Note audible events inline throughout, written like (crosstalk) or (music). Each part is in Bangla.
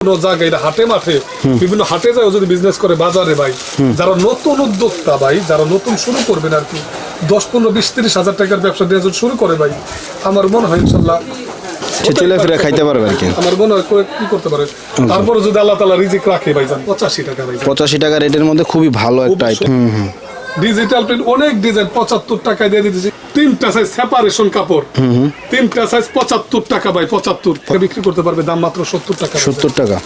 কোনো জায়গায় হাটে মাঠে বিভিন্ন হাটে যায় যদি বিজনেস করে বাজারে ভাই যারা নতুন উদ্যোক্তা ভাই যারা নতুন শুরু করবেন আর কি দশ পনেরো বিশ তিরিশ হাজার টাকার ব্যবসা দিয়ে যদি শুরু করে ভাই আমার মনে হয় ইনশাল্লাহ ফিরে খাইতে পারবে আর কি। আমার মনে হয় কি করতে পারে? তারপরে যদি আল্লাহ তালা রিজিক রাখে ভাই পঁচাশি টাকা ভাই পঁচাশি টাকা রেটের মধ্যে খুবই ভালো একটা আইটেম ডিজিটাল প্রিন্ট অনেক ডিজাইন পঁচাত্তর টাকায় দিয়ে দিতেছি। তিনটা সাইজ সেপারেশন কাপড়। তিনটা সাইজ পঁচাত্তর টাকা ভাই পঁচাত্তর। বিক্রি করতে পারবে দাম মাত্র সত্তর টাকা। সত্তর টাকা।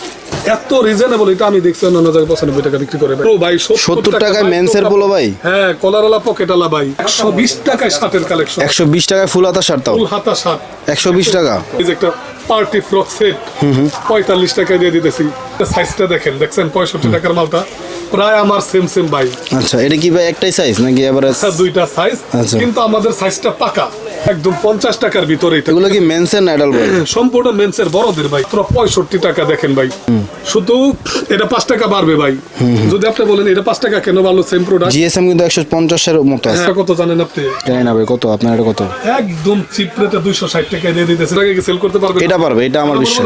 এত রিজনেবল এটা আমি দেখছি অন্য জায়গায় পঁচানব্বই টাকা বিক্রি করে। ভাই। সত্তর টাকায় মেন্সের বলো ভাই। হ্যাঁ কলারওয়ালা পকেটালা ভাই। একশো বিশ টাকায় শার্টের কালেকশন একশো বিশ টাকায় ফুল হাতা শার্ট ফুল হাতা শার্ট। একশো বিশ টাকা। এই যে একটা পার্টি ফ্রক সেট পঁয়তাল্লিশ টাকায় দিয়ে দিতেছি। সাইজটা দেখেন দেখছেন? পঁয়ষট্টি টাকার মালটা। প্রায় আমার সেম সেম ভাই। আচ্ছা এটা কি ভাই একটাই সাইজ নাকি এবারে আচ্ছা, দুইটা সাইজ আচ্ছা। কিন্তু আমাদের সাইজটা পাকা। একদম পঞ্চাশ টাকার ভিতরে এগুলো কি মেন্সের না অ্যাডাল ভাই? সম্পূর্ণ মেন্সের বড়দের ভাই। তোরা পঁয়ষট্টি টাকা দেখেন ভাই। শুধু এটা পাঁচ টাকা বাড়বে ভাই। যদি আপনি বলেন এটা পাঁচ টাকা কেন বাড়লো সেম প্রোডাক্ট জিএসএম কিন্তু একশো পঞ্চাশের মতো আছে। কত জানেন আপনি? জানি না ভাই কত? আপনার এটা কত? একদম চিপ রেটে দুইশো ষাট টাকায় দিয়ে দিতেছে সেল করতে পারবে এটা পারবে এটা আমার বিশ্বাস।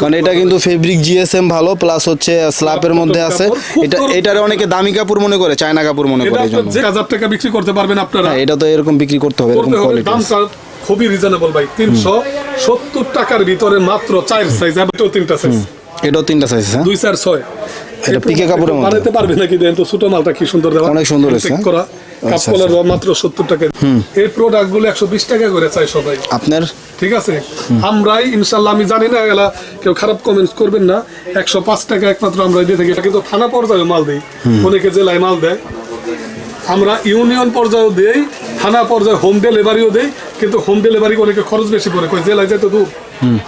কারণ এটা কিন্তু ফেব্রিক জিএসএম ভালো প্লাস হচ্ছে স্ল্যাপের মধ্যে আছে। এটা এটার অনেকে দামি কাপড় মনে করে চায়না কাপড় মনে করে এটা যে হাজার টাকা বিক্রি করতে পারবেন আপনারা। হ্যাঁ এটা তো এরকম বিক্রি করতে হবে এরকম করতে হবে কোয়ালিটি দামটা খুবই রিজনেবল ভাই তিনশো সত্তর টাকার ভিতরে মাত্র চার সাইজ এটাও তিনটা সাইজ এটাও তিনটা সাইজ হ্যাঁ। দুই চার ছয়। এটা পিকে কাপড়ের মধ্যে বানাতে পারবে নাকি দেন? তো ছোট মালটা কি সুন্দর দেওয়া? অনেক সুন্দর হয়েছে, করা। কাপ আচ্ছা, মাত্র সত্তর টাকা। এই প্রোডাক্টগুলো একশো বিশ টাকা করে চাই সবাই। আপনার? ঠিক আছে? আমরাই ইনশাল্লাহ আমি জানি না এগুলা কেউ খারাপ কমেন্টস করবেন না। একশো পাঁচ টাকা একমাত্র আমরা দিয়ে থাকি। কিন্তু থানা পর্যায়ে মাল দিই। অনেকে জেলায় মাল দেয়। আমরা ইউনিয়ন পর্যায়েও দেই থানা পর্যায়ে হোম ডেলিভারিও দেই। কিন্তু হোম ডেলিভারি অনেকে খরচ বেশি কই জেলায় যেতে দূর।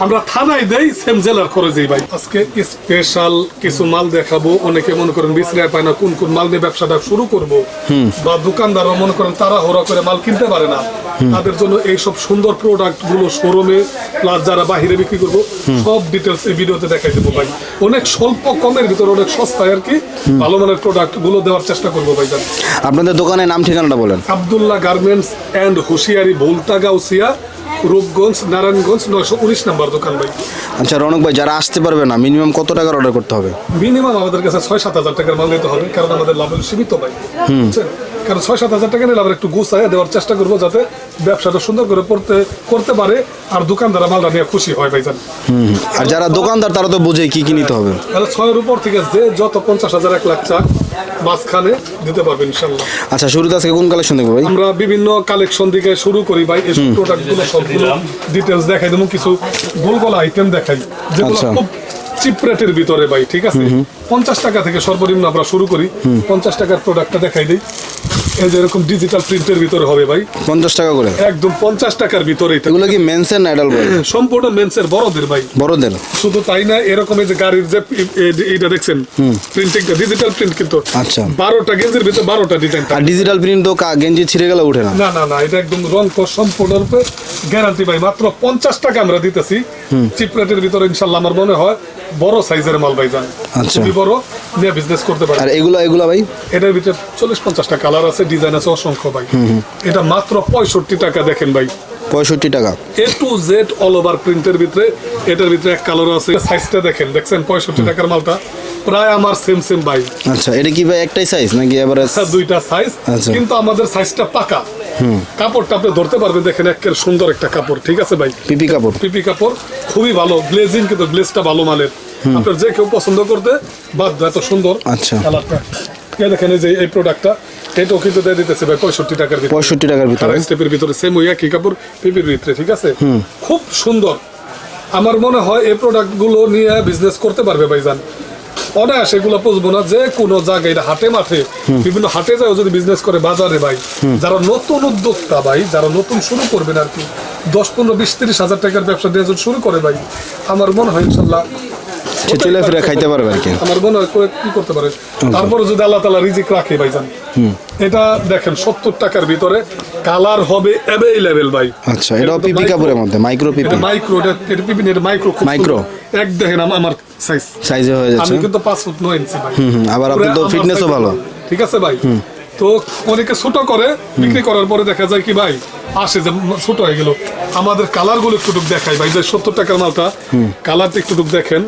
আমরা থানায় দেই সেম জেলার খরচেই ভাই। আজকে স্পেশাল কিছু মাল দেখাবো। অনেকে মনে করেন বিশ্রায় পায় না কোন কোন মাল নিয়ে ব্যবসাটা শুরু করব। বা দোকানদাররা মনে করেন তারা হোরা করে মাল কিনতে পারে না। তাদের জন্য এই সব সুন্দর প্রোডাক্টগুলো শোরুমে প্লাস যারা বাহিরে বিক্রি করব সব ডিটেলস এই ভিডিওতে দেখাই দেবো ভাই। অনেক স্বল্প কমের ভিতরে অনেক সস্তায় আর কি ভালো মানের প্রোডাক্টগুলো দেওয়ার চেষ্টা করব ভাই আপনাদের দোকানের নাম ঠিকানাটা বলেন। Abdullah garments and hosiery Bholta Gausia Rupganj Narayanganj নয়শো উনিশ নাম্বার দোকান ভাই। আচ্ছা রনক ভাই যারা আসতে পারবে না মিনিমাম কত টাকার অর্ডার করতে হবে? মিনিমাম আমাদের কাছে ছয় সাত হাজার টাকার মাল নিতে হবে কারণ আমাদের লাভ সীমিত ভাই। বুঝছেন? কারণ ছয় সাত হাজার টাকা নিলে আমরা একটু গুছায় দেওয়ার চেষ্টা করব যাতে ব্যবসাটা সুন্দর করে পড়তে করতে পারে আর দোকানদারা মালটা নিয়ে খুশি হয় ভাইজান আর যারা দোকানদার তারা তো বুঝে কি কি নিতে হবে। তাহলে ছয়ের উপর থেকে যে যত পঞ্চাশ হাজার এক লাখ চাক মাঝখানে দিতে পারবে ইনশাল্লাহ। আচ্ছা শুরুতে আজকে কোন কালেকশন দেখব ভাই? আমরা বিভিন্ন কালেকশন থেকে শুরু করি ভাই এই প্রোডাক্টগুলো সবগুলো ডিটেলস দেখাই দেবো কিছু গোলগোলা আইটেম দেখাই। যেগুলো আচ্ছা। খুব চিপ রেটের ভিতরে ভাই ঠিক আছে? পঞ্চাশ টাকা থেকে সর্বনিম্ন আমরা শুরু করি। পঞ্চাশ টাকার প্রোডাক্টটা দেখাই দিই। এই যে এরকম ডিজিটাল প্রিন্টের ভিতরে হবে ভাই। পঞ্চাশ টাকা করে? একদম পঞ্চাশ টাকার ভিতরে এগুলো কি মেন্সের না অ্যাডাল ভাই সম্পূর্ণ মেন্সের বড়দের ভাই। বড়দের? শুধু তাই না এরকম এই যে গাড়ির যে এইটা দেখছেন? প্রিন্টিংটা ডিজিটাল প্রিন্ট কিন্তু। আচ্ছা। বারোটা গেঞ্জির ভিতরে বারোটা ডিজাইন আর ডিজিটাল প্রিন্ট তো গেঞ্জি ছিঁড়ে গেলে উঠে না। না না না এটা একদম রং সম্পূর্ণরূপে গ্যারান্টি ভাই। মাত্র পঞ্চাশ টাকা আমরা দিতেছি। চিপ রেটের ভিতরে ইনশাল্লাহ আমার মনে হয় বড় সাইজের মাল ভাই যান। আচ্ছা। খুবই বড়। নিয়ে বিজনেস করতে পারে। আর এগুলো এগুলো ভাই? এটার ভিতরে চল্লিশ পঞ্চাশটা কালার আছে ডিজাইন আছে অসংখ্য ভাই। এটা মাত্র পঁয়ষট্টি টাকা দেখেন ভাই। পঁয়ষট্টি টাকা। A to Z all over প্রিন্টের ভিতরে এটার ভিতরে এক কালার আছে সাইজটা দেখেন। দেখছেন? পঁয়ষট্টি টাকার মালটা। প্রায় আমার সেম সেম ভাই। আচ্ছা এটা কি ভাই একটাই সাইজ নাকি এবারে আচ্ছা, দুইটা সাইজ আচ্ছা। কিন্তু আমাদের সাইজটা পাকা। কাপড়টা আপনি ধরতে পারবেন দেখেন একের সুন্দর একটা কাপড় ঠিক আছে ভাই? পিপি কাপড়। পিপি কাপড় খুবই ভালো গ্লেজিং কিন্তু গ্লেজটা ভালো মানের। আপনার যে কেউ পছন্দ করতে বাধ্য এত সুন্দর আচ্ছা। কালারটা এই দেখেন এই যে এই প্রোডাক্টটা এটাও কিন্তু দিয়ে দিতেছে ভাই পঁয়ষট্টি টাকার ভিতরে। পঁয়ষট্টি টাকার ভিতরে। স্টেপের ভিতরে সেম ওই একই কাপড় পিপির ভিতরে ঠিক আছে? খুব সুন্দর। আমার মনে হয় এই প্রোডাক্টগুলো নিয়ে বিজনেস করতে পারবে ভাইজান। অনায়াস এগুলো না যে কোনো জায়গায় হাটে মাঠে বিভিন্ন হাটে যায় যদি বিজনেস করে বাজারে ভাই। যারা নতুন উদ্যোক্তা ভাই যারা নতুন শুরু করবেন আর কি দশ পনেরো বিশ তিরিশ হাজার টাকার ব্যবসা দিয়ে শুরু করে ভাই আমার মনে হয় ইনশাল্লাহ চলে ফিরে খাইতে পারবে আর কি। আমার মনে হয় কি করতে পারে? তারপরে যদি আল্লাহ তালা রিজিক রাখে ভাইজান। এটা দেখেন সত্তর টাকার ভিতরে কালার হবে অ্যাভেলেবেল ভাই। আচ্ছা এটাও পিপি কাপড়ের মধ্যে মাইক্রো পিপি। মাইক্রো এটা এটা পিপিন এটা মাইক্রো Micro? এক দেখেন আম- আমার সাইজ সাইজে হয়ে যাচ্ছে। আমি কিন্তু পাঁচ ফুট নয় ইঞ্চি ভাই। আবার আপনার তো পুরো আমার fitness ও ভালো। ঠিক আছে ভাই? তো অনেকে ছোট করে বিক্রি করার পরে দেখা যায় কি ভাই আসে যে ছোট হয়ে গেল। আমাদের কালারগুলো একটু টুক দেখাই। ভাই যে সত্তর টাকার মালটা কালারটা একটু টুক দেখেন।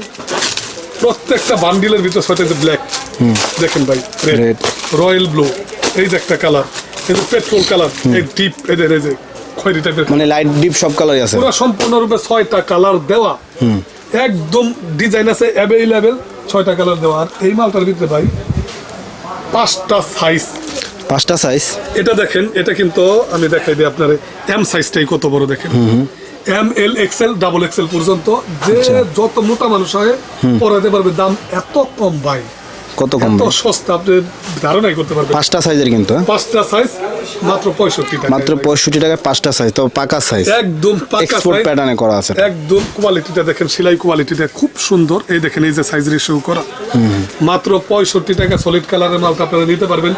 প্রত্যেকটা বান্ডিলের ভিতর ছয়টা যে ব্ল্যাক দেখেন ভাই রেড রয়্যাল ব্লু এই যে একটা কালার এই যে পেট্রোল কালার এই ডিপ এদের এই যে খয়েরি টাইপের মানে লাইট ডিপ সব কালারই আছে। পুরো সম্পূর্ণরূপে ছয়টা কালার দেওয়া। একদম ডিজাইন আছে অ্যাভেলেবেল ছয়টা কালার দেওয়া। আর এই মালটার ভিতরে ভাই পাঁচটা সাইজ পাঁচটা সাইজ এটা দেখেন এটা কিন্তু আমি দেখাই দিই আপনার এম সাইজটাই কত বড় দেখেন। M L XL double XL পর্যন্ত যে যত মোটা মানুষ হয় পরাতে পারবে দাম এত কম ভাই। কত কম এত সস্তা আপনি ধারণাই করতে পারবেন পাঁচটা সাইজের কিন্তু হ্যাঁ? পাঁচটা সাইজ মাত্র পঁয়ষট্টি টাকা মাত্র পঁয়ষট্টি টাকায় পাঁচটা সাইজ তো পাকা সাইজ। একদম পাকা এক্সপোর্ট size। প্যাটার্নে করা আছে। একদম কোয়ালিটিটা দেখেন সেলাই কোয়ালিটিটা খুব সুন্দর। এই দেখেন এই যে সাইজ রেশিও করা। মাত্র পঁয়ষট্টি টাকা সলিড কালারের মালটা আপনারা নিতে পারবেন।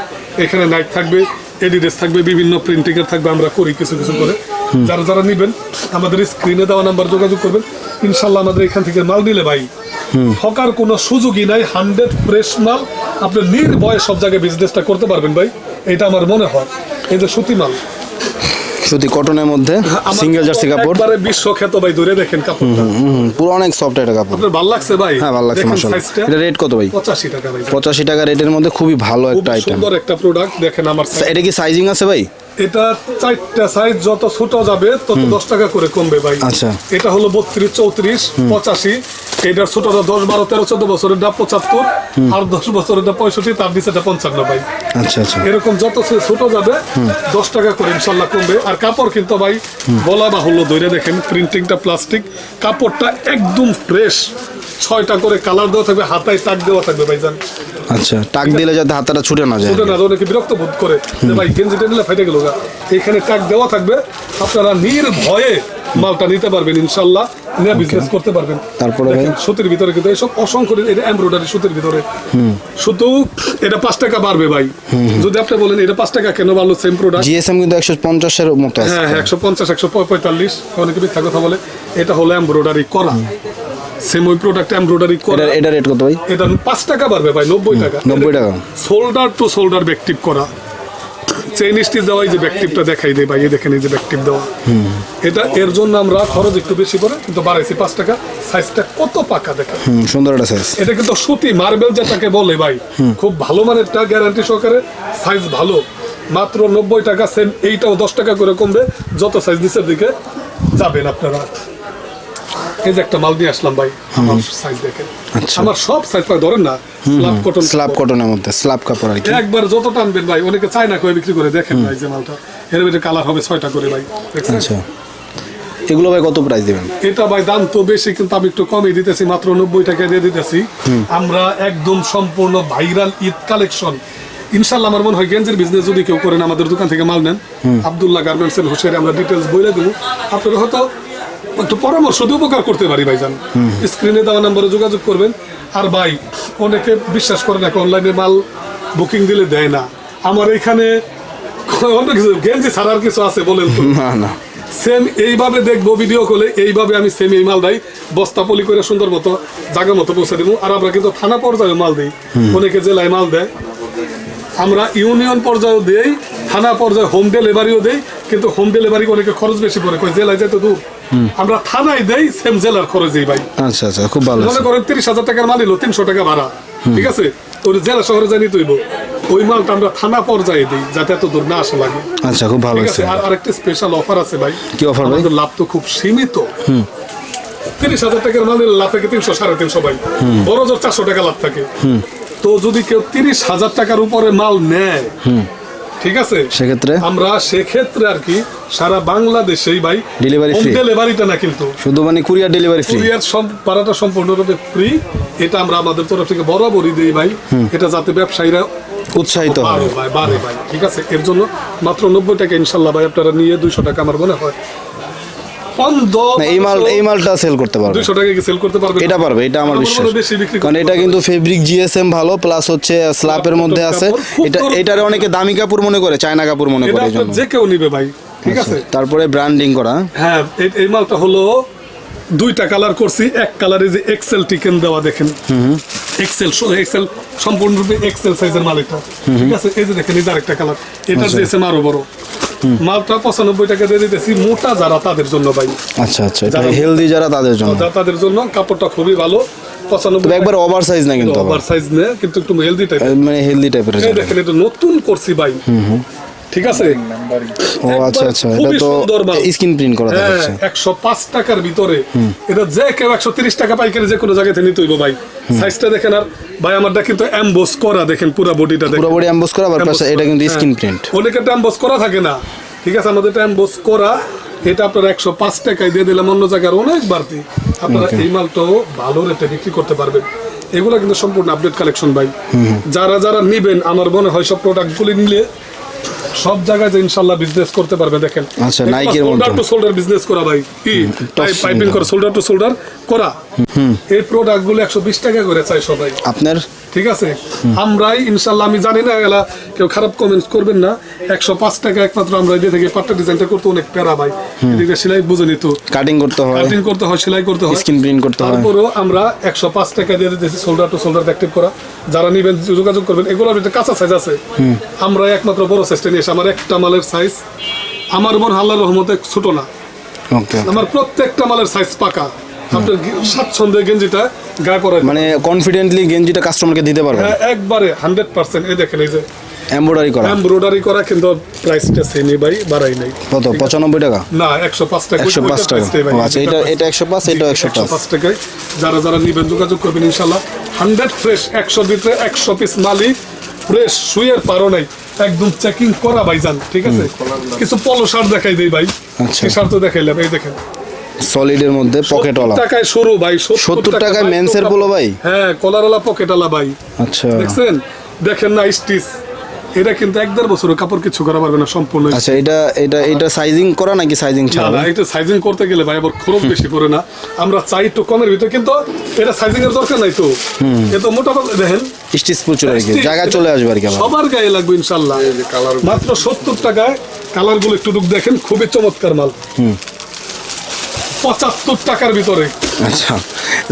এখানে নাইট থাকবে এডিডেস থাকবে বিভিন্ন প্রিন্টিং এর থাকবে আমরা করি কিছু কিছু করে। যারা যারা নিবেন আমাদের স্ক্রিনে দেওয়া নাম্বার যোগাযোগ করবেন। ইনশাল্লাহ আমাদের এখান থেকে মাল নিলে ভাই ঠকার কোনো সুযোগই নাই হান্ড্রেড ফ্রেশ মাল আপনি নির্ভয়ে সব জায়গায় বিজনেসটা করতে পারবেন ভাই এটা আমার মনে হয়। এই যে সুতি মাল সুতি কটনের মধ্যে সিঙ্গেল জার্সি কাপড়। একবারে বিশ্বখ্যাত ভাই ধরে দেখেন হুম, পুরো অনেক সফট একটা কাপড়। আপনার ভালো লাগছে ভাই? হ্যাঁ ভালো লাগছে সাইজটা এটা রেট কত ভাই? পঁচাশি টাকা ভাই। পঁচাশি টাকা রেটের মধ্যে খুবই ভালো একটা আইটেম সুন্দর একটা প্রোডাক্ট দেখেন আমার এটা কি সাইজিং আছে ভাই? এটা চারটা সাইজ যত ছোট যাবে তত দশ টাকা করে কমবে ভাই। আচ্ছা। এটা হলো বত্রিশ চৌত্রিশ পঁচাশি। এটার ছোটটা দশ বারো তেরো চোদ্দ পঁচাত্তর। আর দশ বছরের ডা পঁয়ষট্টি তার নিচেটা পঞ্চান্ন ভাই। আচ্ছা আচ্ছা। এরকম যত ছোট যাবে দশ টাকা করে ইনশাল্লাহ কমবে। আর কাপড় কিন্তু ভাই বলা বাহুল্য ধরে দেখেন প্রিন্টিংটা প্লাস্টিক কাপড়টা একদম ফ্রেশ ছয়টা করে কালার দেওয়া থাকবে হাতায় তাক দেওয়া থাকবে ভাইজান। আচ্ছা টাক দিলে যাতে হাতটা ছুটে না যায়। ওটা না অনেকে বিরক্ত বোধ করে যে ভাই গেঞ্জিটা নিলে ফাইটে গেল গা। এখানে টাক দেওয়া থাকবে আপনারা নির্ভয়ে মালটা নিতে পারবেন ইনশাল্লাহ। নিয়ে বিজনেস করতে পারবেন। তারপরে ভাই? সুতির ভিতরে কিন্তু এইসব অসংখ্য এটা এমব্রয়ডারি সুতির ভিতরে। শুধু এটা পাঁচ টাকা বাড়বে ভাই। যদি আপনি বলেন এটা পাঁচ টাকা কেন বাড়লো? সেম প্রোডাক্ট জিএসএম কিন্তু একশো পঞ্চাশের মতো আছে। হ্যাঁ হ্যাঁ একশো পঞ্চাশ একশো পঁয়তাল্লিশ অনেকে মিথ্যা কথা বলে। এটা হলো এমব্রয়ডারি করা। সেম ওই প্রোডাক্ট এমব্রয়ডারি করা। এটা রেট কত ভাই? এটা পাঁচ টাকা বাড়বে ভাই নব্বই টাকা। 90 টাকা। শোল্ডার টু শোল্ডার ব্যাকটিভ করা। চেইন স্টিচ দেওয়া যে ব্যাকটিভটা দেখাই দেয় ভাই এই দেখেন এই যে ব্যাকটিভ দেওয়া। এটা এর জন্য আমরা খরচ একটু বেশি করে কিন্তু বাড়াইছি পাঁচ টাকা। সাইজটা কত পাকা হুম সুন্দর একটা সাইজ এটা কিন্তু সুতি মার্বেল যেটাকে বলে ভাই। খুব ভালো মানেরটা গ্যারান্টি সহকারে সাইজ ভালো। মাত্র নব্বই টাকা সেম এইটাও দশ টাকা করে কমবে। যত সাইজ নিচের দিকে যাবেন আপনারা। এই যে একটা মাল নিয়ে আসলাম ভাই আমার সাইজ দেখেন। আচ্ছা। আমার সব সাইজ পাই ধরেন না স্লাব কটন স্ল্যাব কটনের মধ্যে স্ল্যাব কাপড় আর কি। একবার যত টানবেন ভাই অনেকে চায় না করে বিক্রি করে দেখেন ভাই যে মালটা। এর ভিতরে কালার হবে ছয়টা করে ভাই আচ্ছা। এগুলো ভাই কত প্রাইস দিবেন? এটা ভাই দাম তো বেশি কিন্তু আমি একটু কমই দিতেছি মাত্র নব্বই টাকা দিয়ে দিতেছি। আমরা একদম সম্পূর্ণ ভাইরাল ঈদ কালেকশন ইনশাল্লাহ আমার মনে হয় গেঞ্জের বিজনেস যদি কেউ করেন আমাদের দোকান থেকে মাল নেন। আবদুল্লাহ গার্মেন্টস এর হোসের আমরা ডিটেলস বলে দেবো। আপনারা হয়তো একটু পরামর্শ দিয়ে উপকার করতে পারি ভাইজান। স্ক্রিনে দেওয়া নম্বরে যোগাযোগ করবেন। আর ভাই অনেকে বিশ্বাস করে না অনলাইনে মাল বুকিং দিলে দেয় না। আমার এখানে অন্য কিছু গেঞ্জি ছাড়ার কিছু আছে বলেন না না। সেম এইভাবে দেখব ভিডিও কলে এইভাবে আমি সেম এই মাল দেই। বস্তা পলি করে সুন্দর মতো জায়গা মতো পৌঁছে দেবো। আর আমরা কিন্তু থানা পর্যায়ে মাল দিই। অনেকে জেলায় মাল দেয়। আমরা ইউনিয়ন পর্যায়ে দেই। থানা পর্যায়ে হোম ডেলিভারিও দেই কিন্তু হোম ডেলিভারি অনেকে খরচ বেশি পড়ে কই জেলায় যেতে দূর। আমরা থানায় দেই সেম জেলার খরচ দিই ভাই। আচ্ছা আচ্ছা খুব ভালো মনে করেন তিরিশ হাজার টাকার মাল এলো তিনশো টাকা ভাড়া। ঠিক আছে? ওই জেলা শহরে জানি তুইব। ওই মালটা আমরা থানা পর্যায়ে দিই যাতে এত দূর না আসা লাগে। আচ্ছা খুব ভালো আছে? আর আরেকটা স্পেশাল অফার আছে ভাই। কি অফার ভাই? লাভ তো খুব সীমিত। তিরিশ হাজার টাকার মাল নিলে লাভ থাকে তিনশো সাড়ে তিনশো ভাই। বড় জোর চারশো টাকা লাভ থাকে। তো যদি কেউ তিরিশ হাজার টাকার উপরে মাল নেয় ঠিক আছে? সেক্ষেত্রে? আমরা সেক্ষেত্রে আর কি সারা বাংলাদেশেই ভাই ডেলিভারি ফ্রি ডেলিভারিটা না কিন্তু। শুধু মানে কুরিয়ার ডেলিভারি ফ্রি কুরিয়ার সম- সম্পূর্ণরূপে ফ্রি এটা আমরা আমাদের তরফ থেকে বরাবরই দিই ভাই। এটা যাতে ব্যবসায়ীরা উৎসাহিত বাড়ে ভাই ভাই। ঠিক আছে? এর জন্য মাত্র নব্বই টাকা ইনশাল্লাহ ভাই আপনারা নিয়ে দুইশো টাকা আমার মনে হয় এই মাল এই মালটা সেল করতে পারবে। দুইশো টাকা কি সেল করতে পারবে? এটা পারবে এটা আমার বিশ্বাস। কারণ এটা কিন্তু ফেব্রিক জিএসএম ভালো প্লাস হচ্ছে স্ল্যাপের মধ্যে আছে। এটা এটারে অনেকে দামি কাপড় মনে করে চায়না কাপড় মনে করে এই যে কেউ নিবে ভাই ঠিক আচ্ছা, আছে? তারপরে ব্র্যান্ডিং করা। হ্যাঁ এই- মালটা হলো দুইটা কালার করছি। এক কালারে যে এক্সেল টিকেন দেওয়া দেখেন। এক্সেল এক্সেল সম্পূর্ণরূপে এক্সেল সাইজের মাল এটা। ঠিক আছে? এই যে দেখেন এই যে আরেকটা কালার এটা আচ্ছা। দিয়েছে আরও বড়। মালটা পঁচানব্বই টাকা দিয়ে দিতেছি মোটা যারা তাদের জন্য ভাই। আচ্ছা আচ্ছা হেলদি যারা তাদের জন্য। তাদের জন্য কাপড়টা খুবই ভালো পঁচানব্বই একবার ওভার সাইজ না কিন্তু ওভার সাইজ নে কিন্তু একটু হেলদি টাইপ মানে হেলদি টাইপের দেখেন এটা নতুন করছি ভাই। ঠিক আছে? ও আচ্ছা আচ্ছা এটা তো স্ক্রিন প্রিন্ট করা হ্যাঁ থাকছে। একশো পাঁচ টাকার ভিতরে। এটা যে কেউ একশো তিরিশ টাকা পাইকারি যে কোনো জায়গাতে নিতে হইব ভাই। সাইজটা দেখেন আর ভাই আমারটা কিন্তু এমবোস করা দেখেন পুরো বডিটা দেখেন। পুরো বডি করা আবার পাশে এটা কিন্তু স্ক্রিন প্রিন্ট অনেকের এমবোস করা থাকে না। ঠিক আছে আমাদের এমবোস করা এটা আপনারা একশো পাঁচ টাকায় দিয়ে দিলাম অন্য জায়গার অনেক বাড়তি। আপনারা এই মালটাও ভালো রেটে বিক্রি করতে পারবেন। এগুলো কিন্তু সম্পূর্ণ আপডেট কালেকশন ভাই। যারা যারা নিবেন আমার মনে হয় সব প্রোডাক্টগুলি নিলে সব জায়গায় যে ইনশাল্লাহ বিজনেস করতে পারবে দেখেন। আচ্ছা, Nike-র মতো। শোল্ডার টু শোল্ডার বিজনেস করা ভাই। কি? tough পাইপিং। করা শোল্ডার টু শোল্ডার করা। এই প্রোডাক্টগুলো একশো বিশ টাকা করে চাই সবাই। আপনার? ঠিক আছে? আমরাই ইনশাল্লাহ আমি জানি না এলা কেউ খারাপ কমেন্টস করবেন না। একশো পাঁচ টাকা একমাত্র আমরা দিয়ে থেকে পাট্টা ডিজাইনটা করতে অনেক প্যারা ভাই। এদিকে সেলাই বুঝে নিত। কাটিং করতে হয়। কাটিং করতে হয় সেলাই করতে হয়। স্ক্রিন প্রিন্ট করতে হয়। তারপরেও আমরা একশো পাঁচ টাকা দিয়ে দিতেছি শোল্ডার টু শোল্ডার অ্যাক্টিভ করা। যারা নিবেন যোগাযোগ করবেন এগুলোর একটা কাঁচা সাইজ আছে। আমরা একমাত্র বড় সাইজটা নিয়ে এসে আমার একটা মালের সাইজ আমার মন আল্লাহর রহমতে ছোট না। আমার প্রত্যেকটা মালের সাইজ পাকা। আপনার স্বাচ্ছন্দ্যে গেঞ্জিটা গায়ে পরায় মানে কনফিডেন্টলি গেঞ্জিটা কাস্টমারকে দিতে পারবেন হ্যাঁ, একবারে হান্ড্রেড পার্সেন্ট এই দেখেন এই যে এমব্রয়ডারি করা। এমব্রয়ডারি করা কিন্তু প্রাইসটা সেমই ভাই বাড়াই নাই। কত পঁচানব্বই টাকা? না একশো পাঁচ টাকা। একশো পাঁচ টাকা। ও আচ্ছা এটা এটা একশো পাঁচ এটা একশো একশো পাঁচ পাঁচ টাকায় যারা যারা নিবেন যোগাযোগ করবেন ইনশাল্লাহ হান্ড্রেড ফ্রেশ একশো ভিতরে একশো পিস মালি ফ্রেশ শুয়ের পারো নাই। একদম চেকিং করা ভাই যান ঠিক আছে? কিছু পলো শার্ট দেখাই দেই ভাই। আচ্ছা। এই শার্ট তো দেখাইলাম এই দেখেন। সলিডের মধ্যে পকেট ওলা টাকায় শুরু ভাই সত্তর টাকায় ভাই, মেন্সের পোলো ভাই? হ্যাঁ পকেট ওয়ালা ভাই। আচ্ছা। দেখছেন? দেখেন না স্টিচ এটা কিন্তু এক দেড় বছরের কাপড় কিছু করা পারবে না সম্পূর্ণ। আচ্ছা এটা এটা এটা সাইজিং করা নাকি সাইজিং ছাড়া? না এটা সাইজিং করতে গেলে ভাই আবার খরচ বেশি করে না। আমরা চাই একটু কমের ভিতরে কিন্তু এটা সাইজিং এর দরকার নাই তো। এ তো মোটামুটি দেখেন। স্টিচ প্রচুর আর কি জায়গায় চলে আসবে আর কি সবার গায়ে লাগবে ইনশাল্লাহ। মাত্র সত্তর টাকায় কালারগুলো একটু দেখেন খুবই চমৎকার মাল। পঁচাত্তর টাকার ভিতরে। আচ্ছা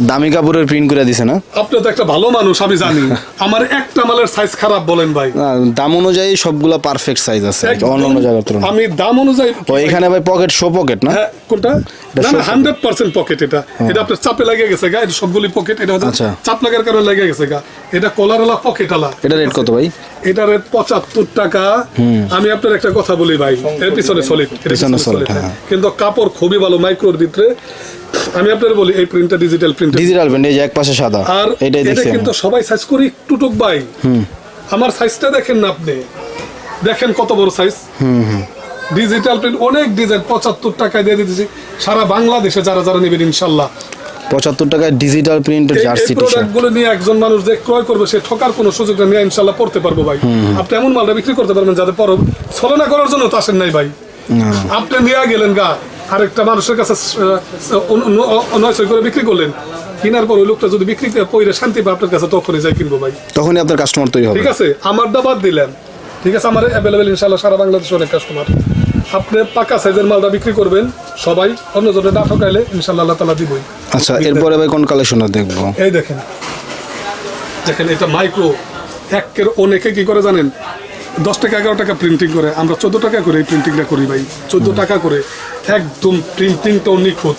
দামি কাপড়ের প্রিন্ট করে দিছে না? আপনি তো একটা ভালো মানুষ আমি জানি। আমার একটা মালের সাইজ খারাপ বলেন ভাই। দাম অনুযায়ী সবগুলা পারফেক্ট সাইজ আছে। আর অন্য অন্য জায়গার তুলনায়। আমি দাম অনুযায়ী ও এখানে ভাই পকেট শো পকেট না? হ্যাঁ কোনটা? না না হান্ড্রেড পার্সেন্ট পকেট এটা। এটা আপনার চাপে লাগে গেছে গা এটা সবগুলি পকেট এটা আচ্ছা। চাপ লাগার কারণে লেগে গেছে গা। এটা কলারওয়ালা পকেট আলা। এটা রেট কত ভাই? এটা রেট পঁচাত্তর টাকা। আমি আপনার একটা কথা বলি ভাই। এর পিছনে সলিড পিছনে solid, হ্যাঁ। কিন্তু কাপড় খুবই ভালো মাইক্রোর ভিতরে আমি আপনার বলি এই প্রিন্টটা ডিজিটাল প্রিন্ট ডিজিটাল প্রিন্ট এই যে এক পাশে সাদা আর এটাই এটা দেখছি কিন্তু সবাই সাইজ করি একটু টুক ভাই আমার সাইজটা দেখেন না আপনি। দেখেন কত বড় সাইজ হুম ডিজিটাল প্রিন্ট অনেক ডিজাইন পঁচাত্তর টাকায় দিয়ে দিতেছি। সারা বাংলাদেশে যারা যারা নেবেন ইনশাল্লাহ। পঁচাত্তর টাকায় ডিজিটাল প্রিন্টের জার্সি টি প্রোডাক্টগুলো নিয়ে একজন মানুষ যে ক্রয় করবে সে ঠকার কোনো সুযোগ নিয়ে ইনশাল্লাহ পড়তে পারব ভাই। আপনি এমন মালটা বিক্রি করতে পারবেন যাতে পর ছলনা করার জন্য তো আসেন নাই ভাই। আপনি নিয়ে গেলেন গা। আরেকটা মানুষের কাছে নয় করে বিক্রি করলেন। কেনার পর ওই লোকটা যদি বিক্রি করে পইরে শান্তি পায় আপনার কাছে তখনই যাই কিনবো ভাই। তখনই আপনার কাস্টমার তৈরি হবে। ঠিক আছে? আমারটা বাদ দিলেন। ঠিক আছে? আমার অ্যাভেলেবেল ইনশাল্লাহ সারা বাংলাদেশে অনেক কাস্টমার আপনি পাকা সাইজের মালটা বিক্রি করবেন সবাই অন্য জনের না ঠকাইলে ইনশাল্লাহ আল্লাহ তালা দিবই। আচ্ছা এরপরে ভাই কোন কালেকশনটা দেখব? এই দেখেন। দেখেন এটা মাইক্রো একের অনেকে কি করে জানেন? দশ টাকা এগারো টাকা প্রিন্টিং করে। আমরা চোদ্দ টাকা করে এই প্রিন্টিংটা করি ভাই। চোদ্দ টাকা করে। একদম প্রিন্টিংটাও নিখুঁত।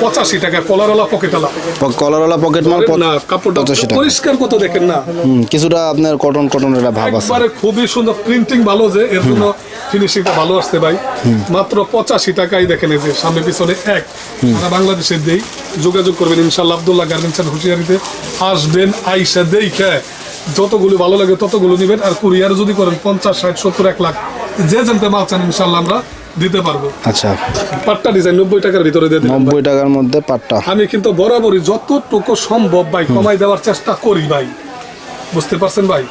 পঁচাশি টাকা কলারওয়ালা পকেটালা কলারওয়ালা পকেট মাল পঁচ- না কাপড়টা পরিষ্কার কত দেখেন না? কিছুটা আপনার কটন কটন একটা ভাব আছে। একবারে খুবই সুন্দর প্রিন্টিং ভালো যে এর জন্য ফিনিশিংটা ভালো আসছে ভাই। মাত্র পঁচাশি টাকাই দেখেন এই যে সামনে পিছনে এক। সারা বাংলাদেশের দেই। যোগাযোগ করবেন ইনশাল্লাহ আবদুল্লাহ গার্মেন্টস এন্ড হুঁশিয়ারিতে। আসবেন আইসা দেই খায় যতগুলো ভালো লাগে ততগুলো নেবেন। আর কুরিয়ার যদি করেন পঞ্চাশ ষাট সত্তর এক লাখ যে জানতে মাল চান ইনশাল্লাহ আমরা দিতে পারব। আচ্ছা। পাট্টা ডিজাইন নব্বই টাকার ভিতরে দিয়ে নব্বই টাকার মধ্যে পাটটা। আমি কিন্তু বরাবরই যতটুকু সম্ভব ভাই কমাই দেওয়ার চেষ্টা করি ভাই। বুঝতে পারছেন ভাই?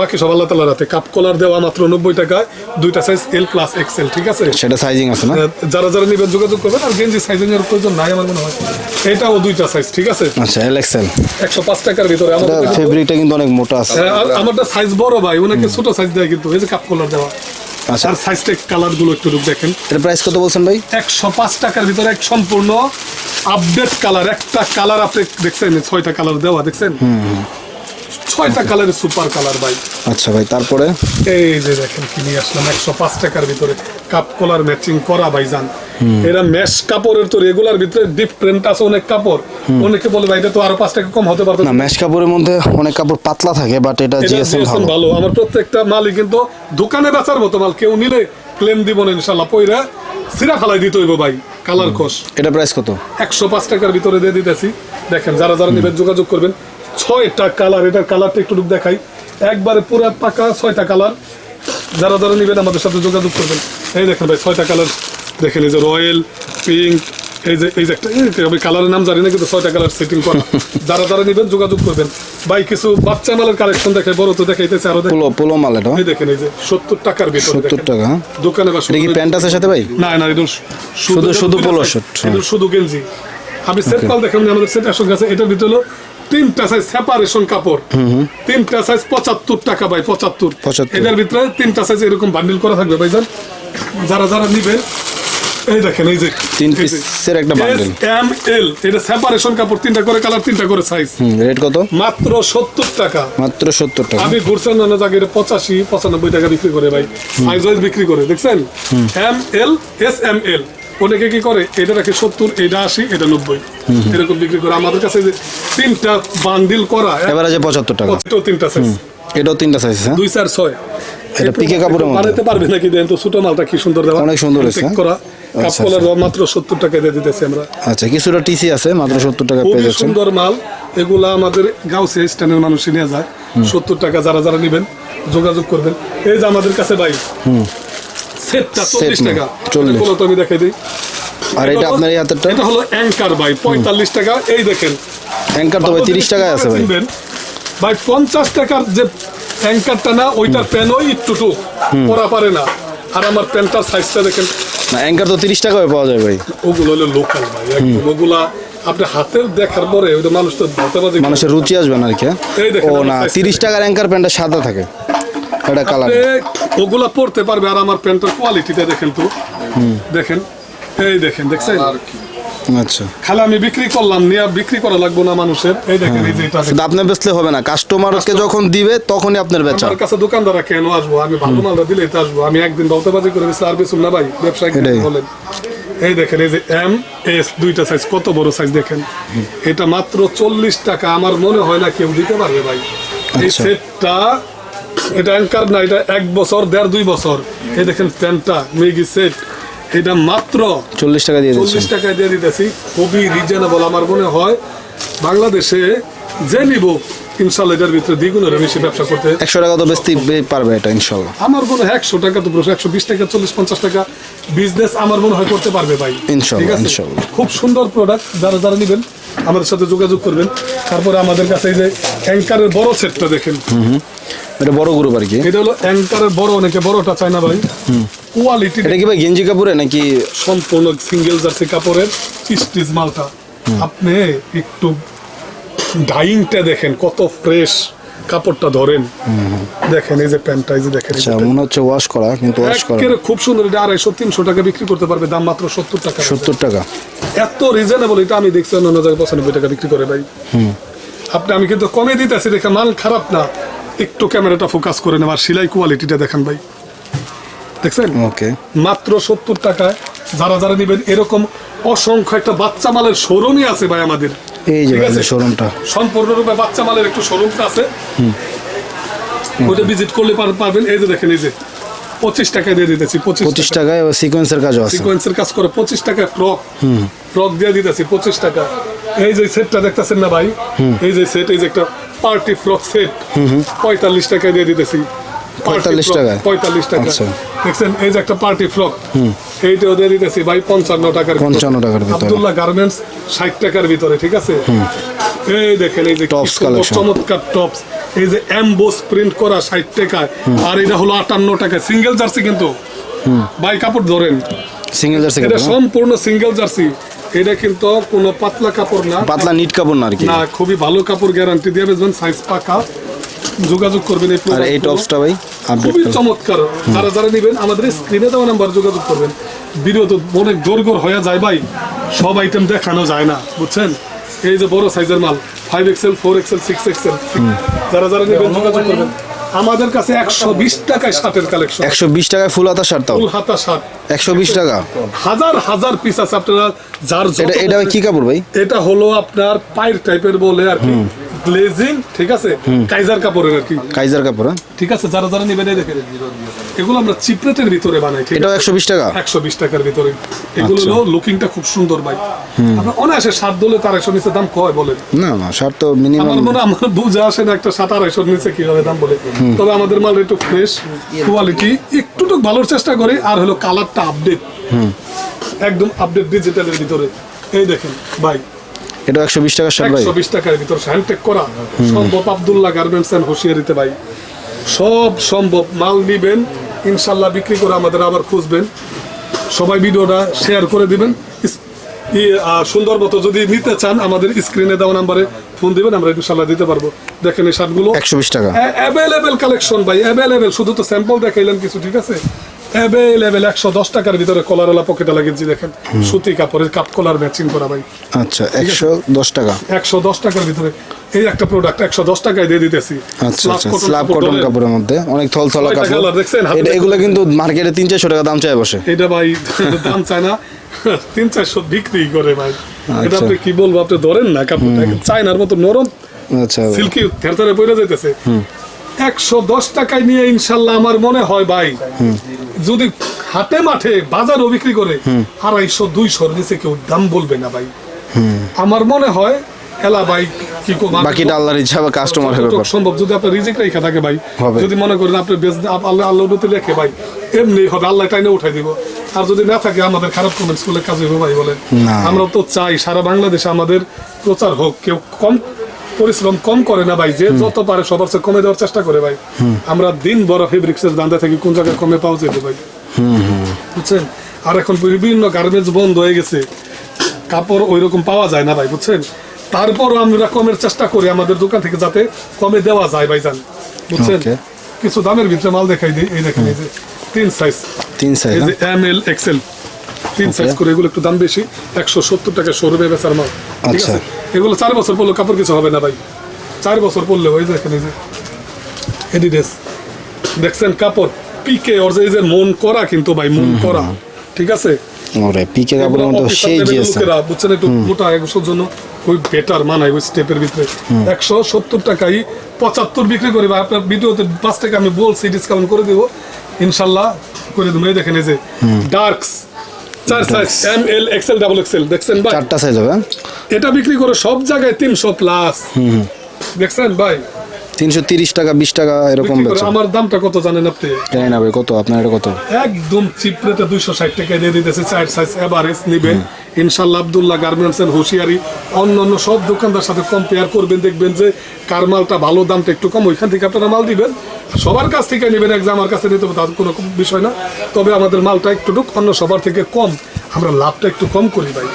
বাকি সব আল্লাহ তালা রাতে কাপ কলার দেওয়া মাত্র নব্বই টাকায় দুইটা সাইজ এল প্লাস এক্সেল ঠিক আছে? সেটা সাইজিং আছে না? যারা যারা নিবেন যোগাযোগ করবেন আর গেঞ্জি সাইজিং এর প্রয়োজন নাই আমার মনে হয়। এটাও দুইটা সাইজ ঠিক আছে? আচ্ছা এল এক্সেল একশো পাঁচ টাকার ভিতরে আমাদের ফেব্রিকটা কিন্তু অনেক মোটা আছে। আমারটা সাইজ বড় ভাই ওনাকে ছোট সাইজ দেয় কিন্তু এই যে কাপ কলার দেওয়া। আর সাইজটা কালারগুলো একটু দেখেন। এর প্রাইস কত বলছেন ভাই? একশো পাঁচ টাকার ভিতরে এক সম্পূর্ণ আপডেট কালার একটা কালার আপনি দেখছেন ছয়টা কালার দেওয়া দেখছেন? ছয়টা কালারের সুপার কালার ভাই। আচ্ছা ভাই তারপরে? এই যে দেখেন কি নিয়ে আসলাম একশো পাঁচ টাকার ভিতরে কাপ কলার ম্যাচিং করা ভাইজান এরা মেশ কাপড়ের তো রেগুলার ভিতরে ডিপ প্রিন্ট আছে অনেক কাপড়। অনেকে বলে ভাই এটা তো আরও পাঁচ টাকা কম হতে পারতো না ম্যাশ কাপড়ের মধ্যে অনেক কাপড় পাতলা থাকে বাট এটা জিএসএম ভালো। আমার প্রত্যেকটা মালই কিন্তু দোকানে বেচার মতো মাল কেউ নিলে ক্লেম দিব না ইনশাল্লাহ। পয়রা সিরা ফালাই দিতে হইব ভাই কালার কোষ এটা প্রাইস কত? একশো পাঁচ টাকার ভিতরে দিয়ে দিতেছি। দেখেন যারা যারা নেবেন যোগাযোগ করবেন। ছয়টা কালার এটার কালারটা একটু দেখাই। একবারে পুরো পাকা ছয়টা কালার। যারা যারা নেবেন আমাদের সাথে যোগাযোগ করবেন। এই দেখেন ভাই ছয়টা কালার দেখেন এই যে রয়্যাল পিঙ্ক এই যে এই যে একটা এই যে আমি কালারের নাম জানি না কিন্তু ছয়টা কালার সেটিং করা। যারা যারা নেবেন যোগাযোগ করবেন। ভাই কিছু বাচ্চা মালের কালেকশন দেখে বড় তো দেখাইতেছে আরও পোলো পোলো মাল এটা এই দেখেন এই যে সত্তর টাকার ভিতরে সত্তর দেখেন। টাকা হ্যাঁ? দোকানে বা এটা কি প্যান্ট আছে সাথে ভাই? না না এটা শুধু- শুধু polo shirt, হ্যাঁ। শুধু গেঞ্জি। আমি সেট পাল দেখলাম আমাদের সেট আসন আছে। এটার ভিতরে তিনটা সাইজ সেপারেশন কাপড়। তিনটা সাইজ পঁচাত্তর টাকা ভাই পঁচাত্তর। 75 এটার ভিতরে তিনটা সাইজ এরকম বান্ডিল করা থাকবে ভাইজান যারা যারা নিবেন এই দেখেন এই যে। তিন পিসের একটা bundle। এম এল এটা সেপারেশন কাপড় তিনটা করে কালার তিনটা করে সাইজ রেট কত? মাত্র সত্তর টাকা মাত্র সত্তর টাকা আমি ঘুরছেন নানা জায়গায় পঁচাশি পঁচানব্বই টাকা বিক্রি করে ভাই। সাইজ বিক্রি করে দেখছেন? M L S M L অনেকে কি করে এটা রাখে সত্তর এটা আশি এটা নব্বই। এরকম বিক্রি করে। আমাদের কাছে যে তিনটা বান্ডিল করা এবার পঁচাত্তর টাকা। তিনটা সাইজ এটাও তিনটা সাইজ হ্যাঁ? দুই চার ছয়। এটা পিকে কাপড়ের মধ্যে? বানাতে পারবে নাকি দেন তো? ছোট মালটা কি সুন্দর দেওয়া? অনেক সুন্দর হয়েছে, হ্যাঁ? করা। কাপ আচ্ছা, মাত্র সত্তর টাকা দিয়ে দিতেছি আমরা। আচ্ছা কিছুটা টিসি আছে মাত্র সত্তর টাকা পেয়ে যাচ্ছেন। সুন্দর মাল। এগুলা আমাদের গাউসে স্ট্যান্ডের মানুষ নিয়ে যায়। সত্তর টাকা যারা যারা নেবেন যোগাযোগ করবেন। এই যে আমাদের কাছে ভাই সেটটা চল্লিশ নেই, টাকা। 40 বলো তো আমি দেখাই দিই? আর এটা আপনার এই হাতেরটা? এটা হলো অ্যাঙ্কার ভাই পঁয়তাল্লিশ টাকা। এই দেখেন। অ্যাঙ্কার তো ভাই তিরিশ টাকায় আছে ভাই। ভাই পঞ্চাশ টাকার যে অ্যাঙ্কারটা না ওইটার প্যানও একটু পরা পারে না। আর আমার প্যান্টার সাইজটা দেখেন। না অ্যাঙ্কার তো তিরিশ টাকায় পাওয়া যায় ভাই। ওগুলো হলো লোকাল ভাই। একদম ওগুলা আপনি হাতের দেখার পরে মানুষ তো মানুষের রুচি আসবে না আর কি হ্যাঁ? ও না size তিরিশ টাকার অ্যাঙ্কার প্যান্টটা সাদা থাকে। এটা কালার ওগুলা পড়তে পারবে আর আমার প্যান্টের কোয়ালিটিটা দেখেন তো। দেখেন এই দেখেন দেখছেন? আচ্ছা। খালি আমি বিক্রি করলাম নিয়ে বিক্রি করা লাগবো না মানুষের। এই দেখেন এই যে এটা আপনি বেচলে হবে না কাস্টমারকে যখন দিবে তখনই আপনার বেচা। আমার কাছে দোকানদাররা কেন আসব? আমি ভালো মালটা দিলে আসব। আমি একদিন বাউতাবাজি করে আর না ভাই। বলেন। এই দেখেন এই যে এম এস দুইটা সাইজ কত বড় সাইজ দেখেন? এটা মাত্র চল্লিশ টাকা। আমার মনে হয় না কেউ দিতে পারবে ভাই। এই আচ্ছা। সেটটা এটা অ্যাঙ্কার না এটা এক বছর দেড় দুই বছর। এই দেখেন প্যান্টটা মেগি সেট। এটা মাত্র চল্লিশ টাকা দিয়ে চল্লিশ টাকায় দিয়ে দিতেছি। খুবই রিজনেবল আমার মনে হয়। বাংলাদেশে যে নিব ইনশাল্লাহ এটার ভিতরে দ্বিগুণের বেশি ব্যবসা করতে একশো টাকা তো বেচতে পারবে এটা ইনশাল্লাহ। আমার মনে হয় একশো টাকা তো একশো বিশ টাকা চল্লিশ পঞ্চাশ টাকা বিজনেস আমার মনে হয় করতে পারবে ভাই। ইনশাল্লাহ, ইনশাল্লাহ। খুব সুন্দর প্রোডাক্ট যারা যারা নেবেন আমাদের সাথে যোগাযোগ করবেন। তারপরে আমাদের কাছে এই যে অ্যাঙ্কারের বড় সেটটা দেখেন। এটা বড় গ্রুপ আর কি। এটা হলো অ্যাঙ্কারের বড় অনেকে বড়টা চায় না ভাই। কোয়ালিটি এটা কি ভাই গেঞ্জি কাপড়ে নাকি? সম্পূর্ণ সিঙ্গেল জার্সি কাপড়ের স্টিচ মালটা। আপনি একটু ডাইংটা দেখেন কত ফ্রেশ কাপড়টা ধরেন। দেখেন এই যে প্যান্টটা এই যে দেখেন আচ্ছা মনে হচ্ছে ওয়াশ করা কিন্তু ওয়াশ করা খুব সুন্দর এটা আড়াইশো তিনশো টাকা বিক্রি করতে পারবে দাম মাত্র সত্তর টাকা। সত্তর টাকা। এত রিজনেবল এটা আমি দেখছি অন্য জায়গায় পঁচানব্বই টাকা বিক্রি করে ভাই। আপনি আমি কিন্তু কমে দিতেছি দেখে মাল খারাপ না। একটু ক্যামেরাটা ফোকাস করে নেওয়ার সেলাই কোয়ালিটিটা দেখেন ভাই। দেখছেন? ওকে। মাত্র সত্তর টাকায় যারা যারা নেবেন এরকম অসংখ্য একটা বাচ্চা মালের শোরুমই আছে ভাই আমাদের। এই যে? শোরুমটা। সম্পূর্ণরূপে বাচ্চা মালের একটু শোরুমটা আছে। ওটা ভিজিট করলে পারবেন। এই যে দেখেন এই যে পঁচিশ টাকায় দিয়ে দিতেছি পঁচিশ টাকায় সিকোয়েন্সের কাজও আছে। সিকোয়েন্সের কাজ করে পঁচিশ টাকা ফ্রক ফ্রক দিয়ে দিতেছি পঁচিশ টাকা। এই যে সেটটা দেখতেছেন না ভাই? এই যে সেট এই যে একটা পার্টি ফ্রক সেট পঁয়তাল্লিশ টাকা দিয়ে দিতেছি। Party 45 frock, টাকায়? পঁয়তাল্লিশ টাকা। আচ্ছা। দেখছেন এই যে একটা পার্টি ফ্রক এইটাও দিয়ে দিতেছি ভাই পঞ্চান্ন টাকার। 55 টাকার ভিতরে। আব্দুল্লাহ গার্মেন্টস ষাট টাকার ভিতরে ঠিক আছে? এই দেখেন এই যে Tops চমৎকার টপস এই যে এমবোস প্রিন্ট করা ষাট টাকায় আর এটা হলো আটান্ন টাকায়। সিঙ্গেল জার্সি কিন্তু। ভাই কাপড় ধরেন। সিঙ্গেল জার্সি এটা সম্পূর্ণ সিঙ্গেল জার্সি এটা কিন্তু কোনো পাতলা কাপড় না। পাতলা নিট কাপড় না আর কি? না খুবই ভালো কাপড় গ্যারান্টি দিয়ে বেচবেন সাইজ পাকা। যোগাযোগ করবেন এই আর এই টপসটা ভাই আপডেট খুবই চমৎকার। যারা যারা নেবেন আমাদের স্ক্রিনে দেওয়া নাম্বার যোগাযোগ করবেন। তো অনেক দোর গোর হয়ে যায় ভাই। সব আইটেম দেখানো যায় না বুঝছেন? এই যে বড় সাইজের মাল five XL four XL six XL যারা যারা নেবেন যোগাযোগ করবেন। আমাদের কাছে একশো বিশ টাকায় শার্টের কালেকশন একশো বিশ টাকায় ফুল হাতা শার্ট ফুল হাতা শার্ট একশো বিশ টাকা? হাজার হাজার পিস আছে আপনারা যার এটা এটা কি কাপড় ভাই? এটা হলো আপনার পাইর টাইপের বলে আর কি। গ্লেজিং ঠিক আছে? কাইজার কাপড়ের আর কি। কাইজার কাপড় হ্যাঁ? ঠিক আছে যারা যারা নেবেন এই দেখেন এগুলো আমরা চিপরেটের ভিতরে বানাই একশো বিশ টাকা? একশো বিশ টাকার ভিতরে। এগুলো আচ্ছা। লুকিংটা খুব সুন্দর ভাই। অনায়াসে দলে তার একশো নিচে দাম কয় বলেন? না না তো মিনিমাম আমার মনে আমার বুঝে আসে না একটা সাত আড়াইশোর নিচে কীভাবে দাম বলে। তবে আমাদের মাল একটু ফ্রেশ কোয়ালিটি একটু তো ভালোর চেষ্টা করি আর হলো কালারটা আপডেট একদম আপডেট ডিজিটালের ভিতরে। এই দেখেন ভাই। এটা একশো বিশ টাকার শার্ট ভাই। একশো বিশ টাকার ভিতর করা। সম্ভব আবদুল্লাহ গার্মেন্টস অ্যান্ড ভাই। সব সম্ভব মাল নিবেন ইনশাল্লাহ বিক্রি করে আমাদের আবার খুঁজবেন। সবাই ভিডিওটা শেয়ার করে দিবেন। সুন্দর মতো যদি নিতে চান আমাদের স্ক্রিনে দেওয়া নাম্বারে ফোন দিবেন আমরা ইনশাল্লাহ দিতে পারব। দেখেন এই শার্টগুলো একশো বিশ টাকা। অ্যাভেলেবেল কালেকশন ভাই অ্যাভেলেবেল শুধু তো স্যাম্পল দেখাইলাম কিছু ঠিক আছে? অ্যাভেলেবেল একশো দশ টাকার ভিতরে কলারওয়ালা পকেটে লাগিয়েছি দেখেন। সুতি কাপড়ের কাপ কলার ম্যাচিং করা ভাই। আচ্ছা একশো দশ টাকা। একশো দশ টাকার ভিতরে। এই একটা প্রোডাক্ট একশো দশ টাকায় দিয়ে দিতেছি। আচ্ছা আচ্ছা cotton স্ল্যাব কটন কাপড়ের মধ্যে। অনেক থল থলা কাপড়। দেখছেন? হাতে এটা দেখুন। এগুলো কিন্তু মার্কেটে তিন চারশো টাকা দাম চাই বসে। এটা ভাই (laughs) দাম চায় না। (laughs) তিন চারশো বিক্রি করে ভাই। এটা। আপনি কি বলব আপনি ধরেন না কাপড়টা। চায়নার মতো নরম আচ্ছা। সিল্কি থেরথেরে পড়ে যাইতেছে। একশো দশ টাকায় নিয়ে ইনশাল্লাহ আমার মনে হয় ভাই যদি হাটে মাঠে বাজারও বিক্রি করে আড়াইশো দুইশোর নিচে কেউ দাম বলবে না ভাই। আমার মনে হয় এলা ভাই কি করব বাকিটা আল্লাহর ইচ্ছা বা কাস্টমারের যতটুকু সম্ভব যদি আপনার রিজিক রেখা থাকে ভাই যদি মনে করেন আপনি আল্লাহ আল্লাহ উন্নতি লেখে ভাই এমনি হবে আল্লাহ টাইনে উঠাই দিব। আর যদি না থাকে আমাদের খারাপ কমেন্টস করলে কাজ হইবে ভাই বলেন। আমরা তো চাই সারা বাংলাদেশে আমাদের প্রচার হোক কেউ কম পরিশ্রম কম করে না ভাই যে যত পারে সবার চেয়ে কমে দেওয়ার চেষ্টা করে ভাই। আমরা দিন বড় ফেব্রিক্সের দান্দা থেকে কোন জায়গায় কমে পাওয়া যেতে ভাই? বুঝছেন? আর এখন বিভিন্ন গার্মেন্টস বন্ধ হয়ে গেছে। কাপড় ওই রকম পাওয়া যায় না ভাই বুঝছেন? তারপরও আমরা কমের চেষ্টা করি আমাদের দোকান থেকে যাতে কমে দেওয়া যায় ভাই জান। বুঝছেন? কিছু দামের ভিতরে মাল দেখাই দিই। এই দেখেন এই যে তিন সাইজ তিন সাইজ এই যে এম এল এক্সেল তিন সাইজ করে এগুলো একটু দাম বেশি। একশো সত্তর টাকা শোরুমে বেচার মাল। ঠিক আচ্ছা। আছে এগুলো চার বছর পড়লেও কাপড় কিছু হবে না ভাই। চার বছর পড়লেও এই যে দেখেন এই যে এডিডেস দেখছেন কাপড়? পিকে ওর যে যে মন করা কিন্তু ভাই মন করা। ঠিক আছে? ওরে পিকে মধ্যে অফিসার সেই জিএস বুঝছেন একটু মোটা একশোর জন্য ওই বেটার মানায় ওই স্টেপের ভিতরে। একশো সত্তর টাকাই পঁচাত্তর বিক্রি করি বা আপনার ভিডিওতে পাঁচ টাকা আমি বলছি ডিসকাউন্ট করে দেবো। ইনশাল্লাহ করে দেবো। এই দেখেন এই যে ডার্কস চার size M L XL double XL দেখছেন ভাই? চারটা সাইজ হবে হ্যাঁ? এটা বিক্রি করে সব জায়গায় তিনশো প্লাস দেখছেন ভাই? তিনশো তিরিশ টাকা বিশ টাকা এরকম আমার দামটা কত জানেন আপনি? জানি না ভাই কত? আপনার এটা কত? একদম চিপ রেটে দুইশো ষাট টাকা দিয়ে দিতেছে চার সাইজ এভারেজ নিবেন। ইনশাল্লাহ আবদুল্লাহ গার্মেন্টস এর হুঁশিয়ারি। অন্য অন্য সব দোকানদার সাথে কম্পেয়ার করবেন দেখবেন যে কার মালটা ভালো দামটা একটু কম ওইখান থেকে আপনারা মাল দিবেন। সবার কাছ থেকে নেবেন এক যে আমার কাছে নিতে হবে তার কোনো বিষয় না। তবে আমাদের মালটা একটু অন্য সবার থেকে কম আমরা লাভটা একটু কম করি ভাই।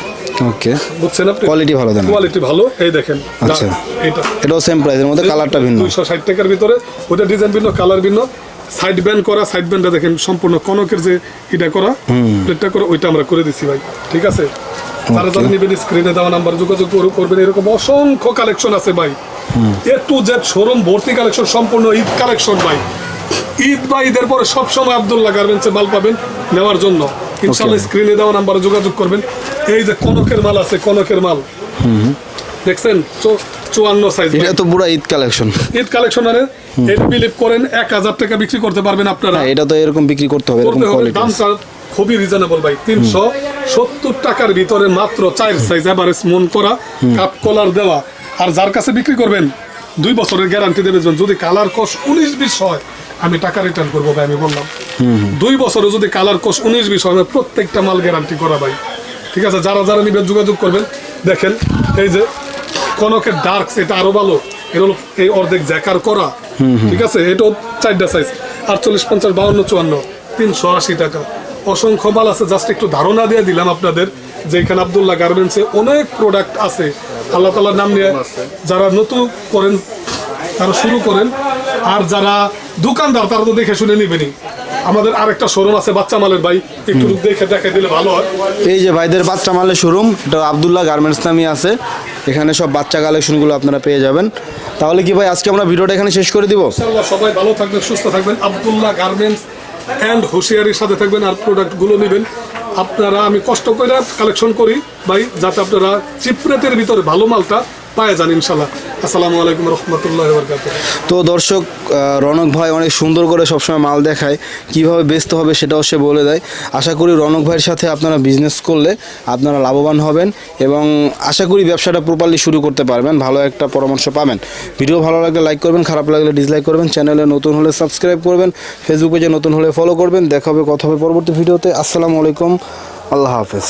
ওকে বুঝছেন আপনি? Quality ভালো দেন। কোয়ালিটি ভালো এই দেখেন আচ্ছা। এটা এটাও সেম প্রাইসের মধ্যে কালারটা ভিন্ন। দুইশো ষাট টাকার ভিতরে ওটা ডিজাইন ভিন্ন কালার ভিন্ন। সাইড ব্যান্ড করা সাইড ব্যান্ডটা দেখেন সম্পূর্ণ কনকের যে এটা করা প্লেটটা করে ওইটা আমরা করে দিচ্ছি ভাই। ঠিক আছে? তারা যারা নেবেন স্ক্রিনে দেওয়া নাম্বার যোগাযোগ করবেন এরকম অসংখ্য কালেকশন আছে ভাই। এ টু জেড শোরুম ভর্তি কালেকশন সম্পূর্ণ ঈদ কালেকশন ভাই। ঈদ বা ঈদের পরে সবসময় আবদুল্লাহ গার্মেন্টসে মাল পাবেন নেওয়ার জন্য। ইনশাল্লাহ স্ক্রিনে দেওয়া নাম্বারে যোগাযোগ করবেন। এই যে কনকের মাল আছে কনকের মাল। দেখছেন? চুয়ান্ন সাইজ এটা তো পুরো ঈদ কালেকশন। ঈদ কালেকশন মানে এটা বিলিভ করেন এক হাজার টাকা বিক্রি করতে পারবেন আপনারা। হ্যাঁ এটা তো এরকম বিক্রি করতে হবে এরকম কোয়ালিটি দামটা খুবই রিজনেবল ভাই। তিনশো সত্তর টাকার ভিতরে মাত্র চার সাইজ এভারেজ মন করা কাপ কলার দেওয়া। আর যার কাছে বিক্রি করবেন, দুই বছরের গ্যারান্টি দেবেন যদি কালার কস উনিশ বিশ হয়, আমি টাকা রিটার্ন করব ভাই, আমি বললাম। দুই বছরে যদি কালার কস উনিশ বিশ হয় প্রত্যেকটা মাল গ্যারান্টি করা ভাই। ঠিক আছে, যারা যারা নিবেন যোগাযোগ করবেন। দেখেন, এই যে কনকের ডার্ক এটা আরও ভালো। এই অর্ধেক জ্যাকার করা। ঠিক আছে, এটাও চারটা সাইজ আটচল্লিশ, পঞ্চাশ, বাউন্ন, চুয়ান্ন, তিনশো আশি টাকা। অসংখ্য মাল আছে জাস্ট একটু ধারণা দিয়ে দিলাম আপনাদের যে এখানে আবদুল্লাহ গার্মেন্টসে অনেক প্রোডাক্ট আছে। আল্লাহ তালার নাম নিয়ে যারা নতুন করেন তারা শুরু করেন। আর যারা দোকানদার তারা তো দেখে শুনে নিবেনই। আমাদের আরেকটা শোরুম আছে বাচ্চা মালের ভাই। একটু দেখে দেখে দিলে ভালো হয়। এই যে ভাইদের বাচ্চা মালের শোরুম এটা আবদুল্লাহ গার্মেন্টস নামে আছে। এখানে সব বাচ্চা কালেকশনগুলো আপনারা পেয়ে যাবেন। তাহলে কি ভাই আজকে আমরা ভিডিওটা এখানে শেষ করে দিব? ইনশাআল্লাহ সবাই ভালো থাকবেন সুস্থ থাকবেন। আব্দুল্লাহ গার্মেন্টস অ্যান্ড হুঁশিয়ারির সাথে থাকবেন আর প্রোডাক্টগুলো নেবেন। আপনারা আমি কষ্ট করে কালেকশন করি ভাই যাতে আপনারা চিপ রেটের ভিতরে ভালো মালটা যান ইনশাল্লাহ। আসসালামু আলাইকুম রহমতুল্লাহ তো দর্শক রনক ভাই অনেক সুন্দর করে সবসময় মাল দেখায়, কীভাবে ব্যস্ত হবে সেটাও সে বলে দেয়। আশা করি রনক ভাইয়ের সাথে আপনারা বিজনেস করলে আপনারা লাভবান হবেন এবং আশা করি ব্যবসাটা প্রপারলি শুরু করতে পারবেন, ভালো একটা পরামর্শ পাবেন। ভিডিও ভালো লাগলে লাইক করবেন, খারাপ লাগলে ডিসলাইক করবেন চ্যানেলে নতুন হলে সাবস্ক্রাইব করবেন ফেসবুক পেজে নতুন হলে ফলো করবেন, দেখা হবে, কথা হবে পরবর্তী ভিডিওতে আসসালামু আলাইকুম, আল্লাহ হাফেজ।